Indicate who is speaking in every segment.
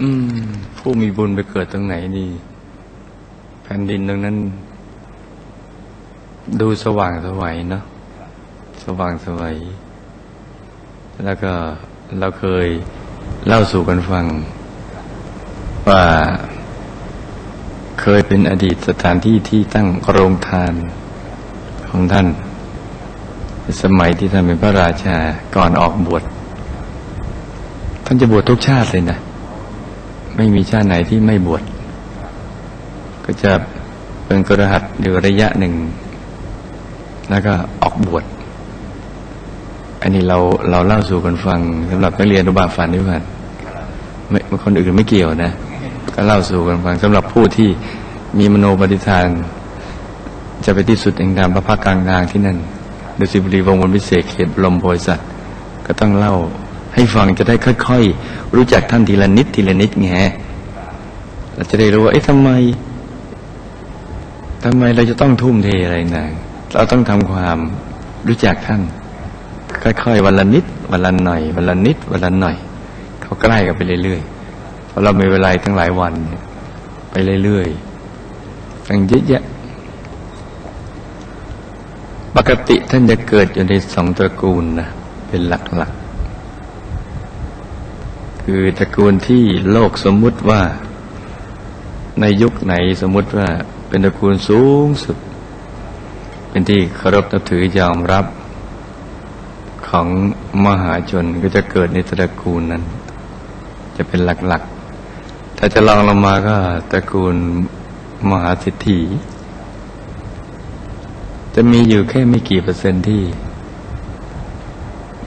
Speaker 1: อืม ผู้มีบุญไปเกิดตรงไหนดีแผ่นดินตรงนั้น ดูสว่างสวัยเนาะสว่างสวัยแล้วก็เราเคยเล่าสู่กันฟัง ว่าเคยเป็นอดีตสถานที่ที่ตั้งโรงทานของท่าน สมัยที่ท่านเป็นพระราชาก่อนออกบวชท่านจะบวชทุกชาติเลยนะ ไม่มีชาติไหนที่ไม่บวชก็จะเป็นกระหัตอยู่ระยะหนึ่ง แล้วก็ออกบวชอันนี้เราเราเล่าสู่กันฟังสำหรับนักเรียนอุบาฝันด้วยกันไม่คนอื่นไม่เกี่ยวนะ ก็เล่าสู่กันฟังสำหรับผู้ที่มีมโนปฏิทาน จะไปที่สุดแห่งธรรมพระพักกลางทางที่นั่นดุสิตบุรีวงวนวิเศษเขตบรมโพธิสัตว์ก็ต้องเล่า ให้ฟังจะได้ค่อย ๆ รู้จักท่านทีละนิดทีละนิดไงเราจะได้รู้ว่าเอ๊ะทำไมทำไมเราจะต้องทุ่มเทอะไรนะเราต้องทำความรู้จักท่าน ค่อยๆวันละนิดวันละหน่อยวันละนิดวันละหน่อย เขาใกล้กันไปเรื่อยๆเพราะเรามีเวลาทั้งหลายวันไปเรื่อยๆตั้งเยอะแยะปกติท่านจะเกิดอยู่ในสองตระกูลนะเป็นหลักๆ คือตระกูลที่โลกสมมุติว่า ในยุคไหนสมมุติว่า เป็นตระกูลสูงสุด เป็นที่เคารพนับถือยอมรับ ของมหาชนก็จะเกิดในตระกูลนั้น จะเป็นหลักๆ ถ้าจะลองลงมาก็ตระกูลมหาเศรษฐีจะมีอยู่แค่ไม่กี่เปอร์เซ็นต์ที่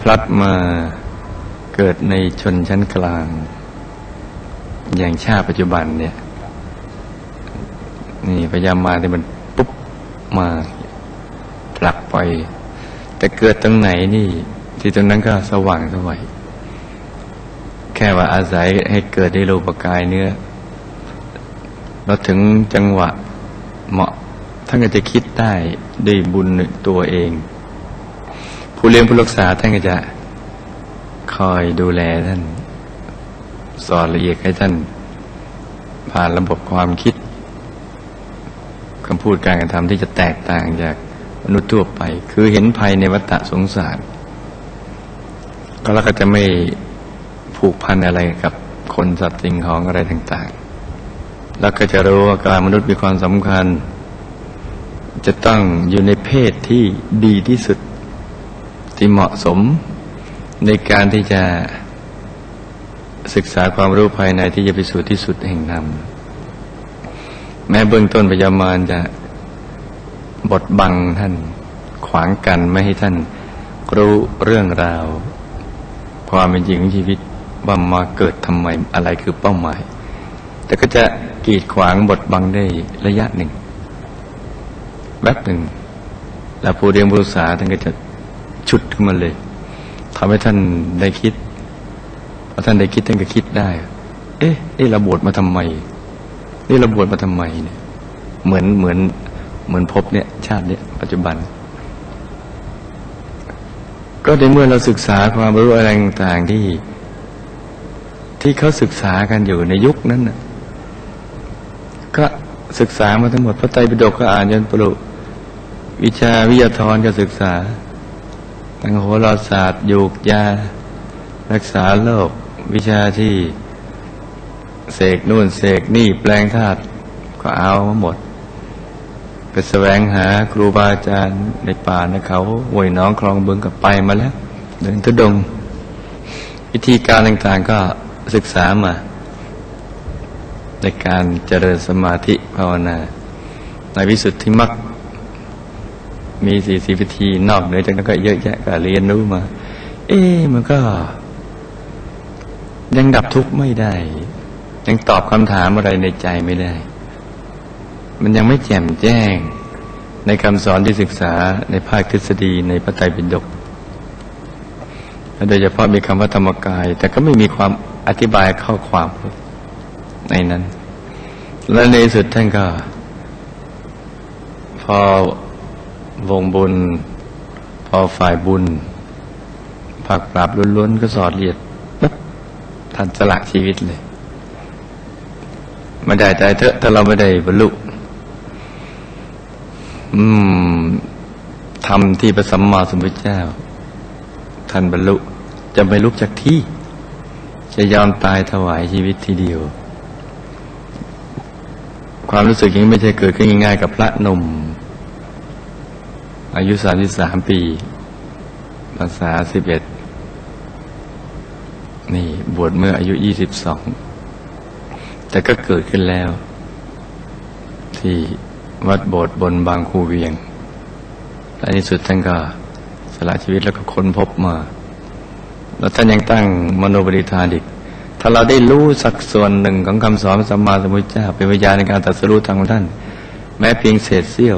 Speaker 1: พลัดมา เกิดในชนชั้นกลาง อย่างชาติปัจจุบันเนี่ย นี่พยายามมาที่มันปุ๊บมาผลักไป แต่เกิดตรงไหนนี่ ที่ตรงนั้นก็สว่างสวัยแค่ว่าอาศัยให้เกิดได้รูปกายเนื้อเราถึงจังหวะเหมาะท่านก็จะคิดได้ด้วยบุญตัวเอง ผู้เลี้ยงผู้รักษาท่านก็จะ คอยดูแลท่าน สอนละเอียดให้ท่าน ผ่านระบบความคิดคำพูดการกระทำที่จะแตกต่างจากมนุษย์ทั่วไป คือเห็นภัยในวัฏสงสาร ก็แล้วก็จะไม่ผูกพันอะไรกับคนสัตว์สิ่งของอะไรต่าง ๆ แล้วก็จะรู้ว่าการมนุษย์มีความสำคัญ จะต้องอยู่ในเพศที่ดีที่สุดที่เหมาะสม ในการที่จะศึกษาความรู้ภายในที่จะไปสู่ที่สุดแห่งนำแม้เบื้องต้นพยามารจะบดบังท่าน ขวางกันไม่ให้ท่านรู้เรื่องราว ความเป็นจริงของชีวิตว่ามาเกิดทำไมอะไรคือเป้าหมาย แต่ก็จะกีดขวางบดบังได้ระยะหนึ่งแป๊บหนึ่งแล้วผู้เรียนผู้ศึกษาท่านก็จะชุดขึ้นมาเลย ทำให้ท่านได้คิดพอท่านได้คิดท่านก็คิดได้ เอ๊ะนี่เราบวชมาทำไม นี่เราบวชมาทำไมเนี่ย เหมือนเหมือนเหมือนพบเนี่ย ชาติเนี่ยปัจจุบัน ก็ในเมื่อเราศึกษาความรู้อะไรต่างๆที่ ที่เขาศึกษากันอยู่ในยุคนั้นน่ะก็ศึกษามาทั้งหมดพระไตรปิฎกก็อ่านยันปรุวิชาวิทยาธรก็ศึกษา ทางโหราศาสตร์ยูกยา รักษาโรควิชาที่เสกนู่นเสกนี่แปลงธาตุก็เอามาหมด ไปแสวงหาครูบาอาจารย์ในป่าในเขาห้วยน้องคลองบึงกับไปมาแล้ว เดินทุดง วิธีการต่างๆก็ศึกษามา ในการเจริญสมาธิภาวนา ในวิสุทธิมรรค มีสี่สิบวิธีนอกเหนือจากนั้นก็เยอะแยะก็เรียนรู้มา เอ๊ะมันก็ ยังดับทุกข์ไม่ได้ ยังตอบคำถามอะไรในใจไม่ได้ มันยังไม่แจ่มแจ้ง ในคำสอนที่ศึกษาในภาคทฤษฎีในพระไตรปิฎกโดยเฉพาะมีคำว่าธรรมกาย แต่ก็ไม่มีความอธิบายข้าความในนั้น และในสุดท่านก็ พอ วงบุญ พอฝ่ายบุญผักปราบล้วนๆก็สอดเลียดปั๊บท่านสละชีวิตเลยไม่ได้ใจเถอะถ้าเราไม่ได้บรรลุอืมทำที่พระสัมมาสัมพุทธเจ้า ท่านบรรลุจะไม่ลุกจากที่ จะยอมตายถวายชีวิตทีเดียว ความรู้สึกอย่างนี้ไม่ใช่เกิดขึ้นง่ายๆกับพระนุ่ม อายุสามสิบสามปีภาษาสิบเอ็ดนี่บวชเมื่ออายุยี่สิบสองแต่ก็เกิดขึ้นแล้ว ที่วัดโบสถ์บนบางคูเวียง และในที่สุดท่านก็สละชีวิตแล้วก็ค้นพบมา แล้วท่านยังตั้งมโนบริธานอีก ถ้าเราได้รู้สักส่วนหนึ่งของคำสอนสัมมาสัมพุทธเจ้าเป็นวิญญาณในการตรัสรู้ทางของท่าน แม้เพียงเศษเสี้ยว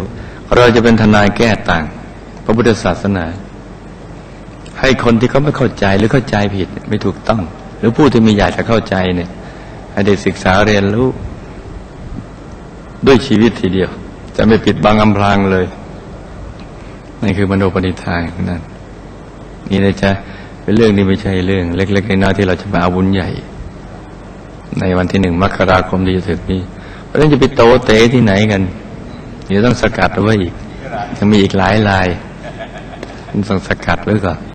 Speaker 1: เราจะเป็นทนายแก้ต่าง พระพุทธศาสนา ให้คนที่เขาไม่เข้าใจหรือเข้าใจผิดไม่ถูกต้อง หรือผู้ที่ม่อยากจะเข้าใจเนี่ยให้ได้ศึกษาเรียนรู้ด้วยชีวิตทีเดียว จะไม่ปิดบังอำพรางเลยนี่คือมโนปณิธานนั้นนี่นะจ๊ะเป็นเรื่องที่ไม่ใช่เรื่อง เล็กๆน้อยๆที่เราจะมาเอาบุญใหญ่ ในวันที่หนึ่งมกราคมที่จะถึงนี้เพราะนั้นจะไปโตเตะที่ไหนกัน เดี๋ยวต้องสกัดเอาไว้อีกยังมีอีกหลายลายต้องสกัดไว้ก่อน